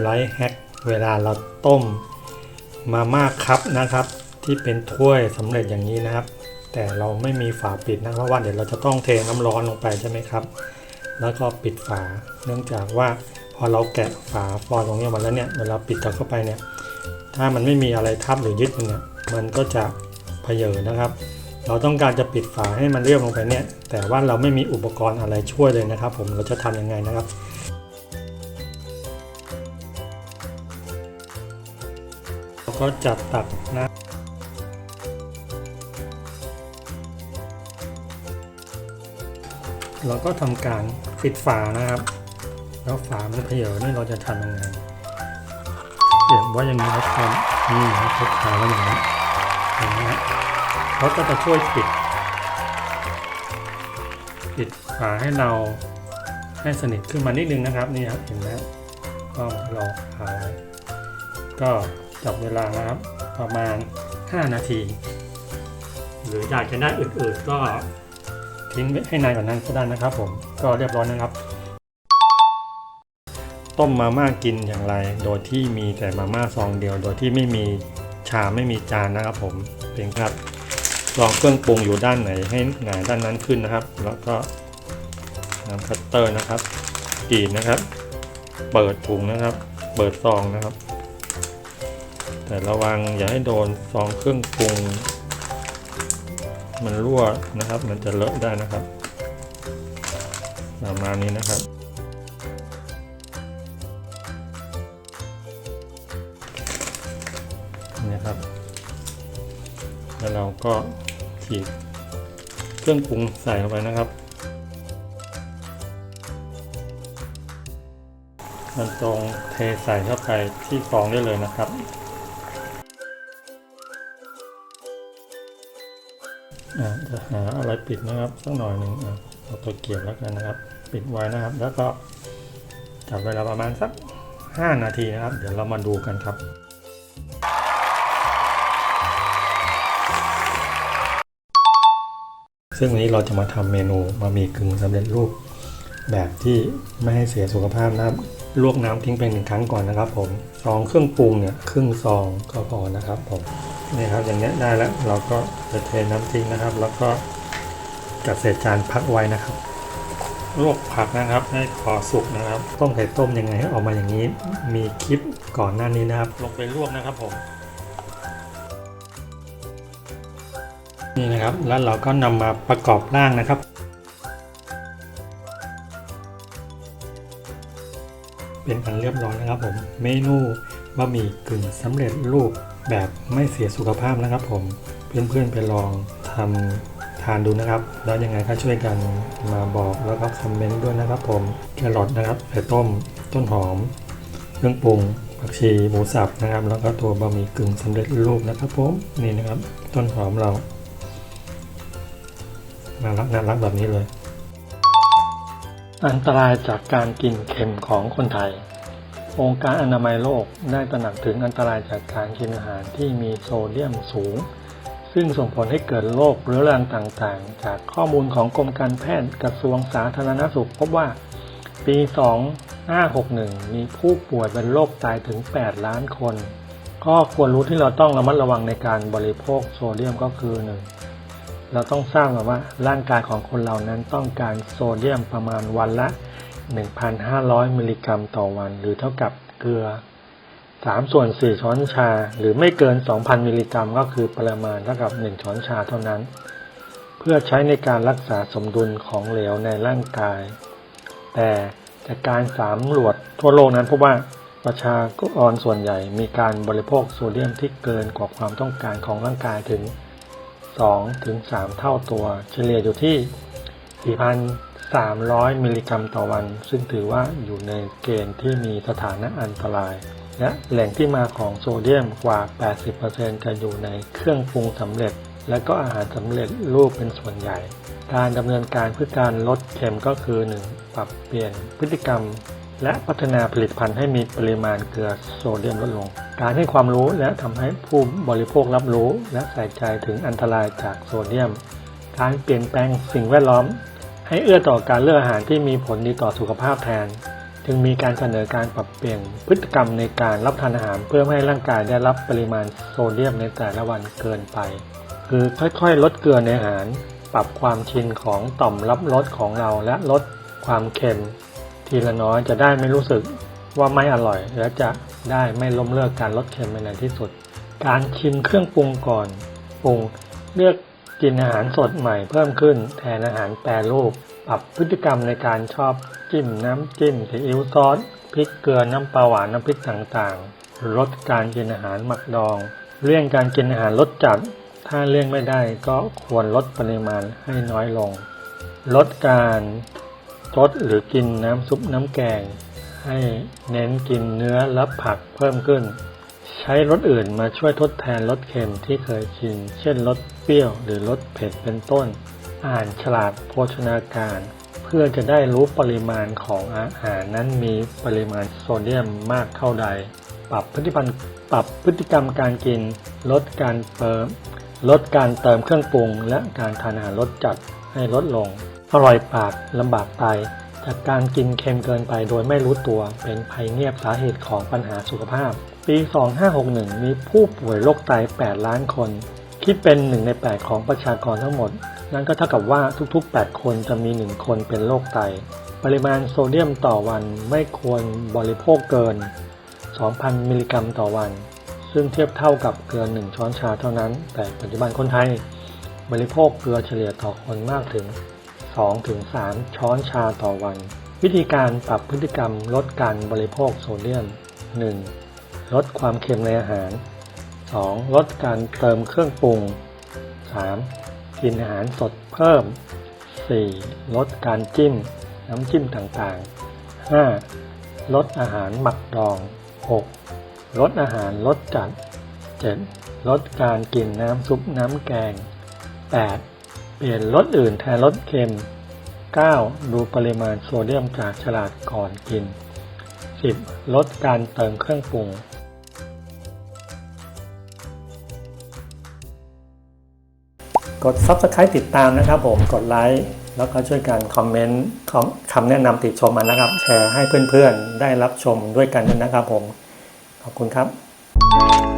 ไลฟ์แฮกเวลาเราต้มมาม่าคัพนะครับ ที่เป็นถ้วยสำเร็จอย่างนี้นะครับ แต่เราไม่มีฝาปิดนะเพราะว่าเดี๋ยวเราจะต้องเทน้ำร้อนลงไปใช่ไหมครับ แล้วก็ปิดฝา เนื่องจากว่าพอเราแกะฝาฟอยล์ตรงนี้มาแล้วเนี่ยเวลาปิดกลับเข้าไปเนี่ย ถ้ามันไม่มีอะไรทับหรือยึดมันเนี่ยมันก็จะเพเยอนะครับ เราต้องการจะปิดฝาให้มันเรียบลงไปเนี่ย แต่ว่าเราไม่มีอุปกรณ์อะไรช่วยเลยนะครับ ผมเราจะทำยังไงนะครับ ก็จับตักนะเราก็ทำการปิดฝานะครับ แล้วฝามันเพเยอนี่เราจะทำยังไงเก็บไว้อย่างนี้ครับนี่นะครับพกขาไว้อย่างนี้เห็นไหมฮะเขาก็จะช่วยปิด ปิดฝาให้เราให้สนิทขึ้นมานิดนึงนะครับนี่ครับเห็นไหมก็เราหาไว้ก็ จับเวลานะครับประมาณ 5 นาที หรืออยากจะได้อืดๆก็ทิ้งให้นานกว่านั้นก็ได้นะครับผมก็เรียบร้อยนะครับ ต้มมาม่ากินอย่างไร โดยที่มีแต่มาม่าซองเดียว โดยที่ไม่มีชามไม่มีจานนะครับผมเพียงครับลองเครื่องปรุงอยู่ด้านไหนให้หงาด้านนั้นขึ้นนะครับ แล้วก็น้ำคัตเตอร์นะครับกรีดนะครับ เปิดถุงนะครับ เปิดซองนะครับ แต่ระวังอย่าให้โดนซองเครื่องปรุง มันรั่วนะครับ มันจะเลอะได้นะครับประมาณนี้นะครับนะครับ แล้วเราก็ฉีดเครื่องปรุงใส่ลงไปนะครับมันตรงเทใส่เข้าไปที่ฟองได้เลยนะครับ จะหาอะไรปิดนะครับสักหน่อยหนึ่งเอาตัวเกียบแล้วกันนะครับ ปิดไว้นะครับ แล้วก็จับเวลาประมาณสัก 5 นาทีนะครับ เดี๋ยวเรามาดูกันครับซึ่งวันนี้เราจะมาทำเมนูบะหมี่กึ่งสำเร็จรูปแบบที่ไม่ให้เสียสุขภาพนะครับ ลวกน้ำทิ้งไปหนึ่งครั้งก่อนนะครับ ผมซองเครื่องปรุงเนี่ยครึ่งซองก็พอนะครับ ผมนี่ครับอย่างเงี้ยได้แล้วเราก็จะเทน้ำทิ้งนะครับ แล้วก็จัดเศษจานพักไว้นะครับลวกผักนะครับให้พอสุกนะครับ ต้มไข่ต้มยังไงให้ออกมาอย่างนี้ มีคลิปก่อนหน้านี้นะครับ ลงไปลวกนะครับผมนี่นะครับแล้วเราก็นำมาประกอบร่างนะครับ เป็นอันเรียบร้อยนะครับผม เมนูบะหมี่กึ่งสำเร็จรูปแบบไม่เสียสุขภาพนะครับ ผมเพื่อนๆไปลองทำทานดูนะครับ แล้วยังไงก็ช่วยกันมาบอกแล้วก็คอมเมนต์ด้วยนะครับ ผมแครอทนะครับไข่ต้ม ต้นหอมเครื่องปรุงผักชีหมูสับนะครับ แล้วก็ตัวบะหมี่กึ่งสำเร็จรูปนะครับ ผมนี่นะครับ ต้นหอมเราน่ารักน่ารักแบบนี้เลย อันตรายจากการกินเค็มของคนไทย องค์การอนามัยโลกได้ตระหนักถึงอันตรายจากการกินอาหารที่มีโซเดียมสูง ซึ่งส่งผลให้เกิดโรคเรื้อรังต่างๆ จากข้อมูลของกรมการแพทย์กระทรวงสาธารณสุขพบว่า ปี 2561 มีผู้ป่วยเป็นโรคตายถึง 8 ล้านคนข้อควรรู้ที่เราต้องระมัดระวังในการบริโภคโซเดียมก็คือ 1 เราต้องทราบมาว่าร่างกายของคนเรานั้นต้องการโซเดียมประมาณวันละ 1,500 มิลลิกรัมต่อวัน หรือเท่ากับเกลือ 3 ส่วน 4 ช้อนชา หรือไม่เกิน 2,000 มิลลิกรัม ก็คือปริมาณเท่ากับ 1 ช้อนชาเท่านั้น เพื่อใช้ในการรักษาสมดุลของเหลวในร่างกาย แต่จากการสำรวจทั่วโลกนั้นพบว่าประชากรส่วนใหญ่มีการบริโภคโซเดียมที่เกินกว่าความต้องการของร่างกายถึง 2ถึง3เท่าตัว เฉลี่ยอยู่ที่ 4,300 มิลลิกรัมต่อวัน ซึ่งถือว่าอยู่ในเกณฑ์ที่มีสถานะอันตราย และแหล่งที่มาของโซเดียมกว่า 80%จะอยู่ในเครื่องปรุงสำเร็จ และก็อาหารสำเร็จรูปเป็นส่วนใหญ่ การดำเนินการเพื่อการลดเค็มก็คือ 1. ปรับเปลี่ยนพฤติกรรม และพัฒนาผลิตภัณฑ์ให้มีปริมาณเกลือโซเดียมลดลง การให้ความรู้และทำให้ผู้บริโภครับรู้และใส่ใจถึงอันตรายจากโซเดียม การเปลี่ยนแปลงสิ่งแวดล้อม ให้เอื้อต่อการเลือกอาหารที่มีผลดีต่อสุขภาพแทน จึงมีการเสนอการปรับเปลี่ยนพฤติกรรมในการรับทานอาหาร เพื่อให้ร่างกายได้รับปริมาณโซเดียมในแต่ละวันเกินไป คือค่อยๆ ลดเกลือในอาหาร ปรับความชินของต่อมรับรสของเราและลดความเค็ม ทีละน้อยจะได้ไม่รู้สึกว่าไม่อร่อย และจะได้ไม่ล้มเลิกการลดเค็มในที่สุด การชิมเครื่องปรุงก่อนปรุงเลือกกินอาหารสดใหม่เพิ่มขึ้น แทนอาหารแปรรูปปรับพฤติกรรมในการชอบจิ้มน้ำจิ้มซีอิ๊วซอสพริกเกลือน้ำปลาหวานน้ำพริกต่างๆลดการกินอาหารหมักดอง เลี่ยงการกินอาหารรสจัด ถ้าเลี่ยงไม่ได้ก็ควรลดปริมาณให้น้อยลง ลดการ ซดหรือกินน้ำซุปน้ำแกง ให้เน้นกินเนื้อและผักเพิ่มขึ้น ใช้รสอื่นมาช่วยทดแทนรสเค็มที่เคยกิน เช่นรสเปรี้ยวหรือรสเผ็ดเป็นต้น อ่านฉลากโภชนาการ เพื่อจะได้รู้ปริมาณของอาหารนั้นมีปริมาณโซเดียมมากเท่าใด ปรับพฤติกรรมปรับพฤติกรรมการกิน ลดการเติมลดการเติมเครื่องปรุง และการทานอาหารรสจัดให้ลดลง อร่อยปากลำบากไตจากการกินเค็มเกินไปโดยไม่รู้ตัวเป็นภัยเงียบสาเหตุของปัญหาสุขภาพ ปี 2561 มีผู้ป่วยโรคไต 8 ล้านคน คิดเป็น1ใน 8 ของประชากรทั้งหมด นั่นก็เท่ากับว่าทุกๆ 8 คนจะมี 1 คนเป็นโรคไต ปริมาณโซเดียมต่อวันไม่ควรบริโภคเกิน 2,000 มิลลิกรัมต่อวัน ซึ่งเทียบเท่ากับเกลือ 1 ช้อนชาเท่านั้น แต่ปัจจุบันคนไทย บริโภคเกลือเฉลี่ยต่อคนมากถึง 2-3 ช้อนชาต่อวัน วิธีการปรับพฤติกรรมลดการบริโภคโซเดียม 1. ลดความเค็มในอาหาร 2. ลดการเติมเครื่องปรุง 3. กินอาหารสดเพิ่ม 4. ลดการจิ้ม น้ำจิ้มต่างๆ 5. ลดอาหารหมักดอง 6. ลดอาหารรสจัด 7. ลดการกินน้ำซุปน้ำแกง 8. เปลี่ยนรสอื่นแทนรสเค็ม 9. ดูปริมาณโซเดียมจากฉลากก่อนกิน 10. ลดการเติมเครื่องปรุงกด Subscribe ติดตามนะครับผมกดไลค์แล้วก็ช่วยกันคอมเมนต์คำแนะนำติชมมานะครับ แชร์ให้เพื่อนๆ ได้รับชมด้วยกันด้วยนะครับผม ขอบคุณครับ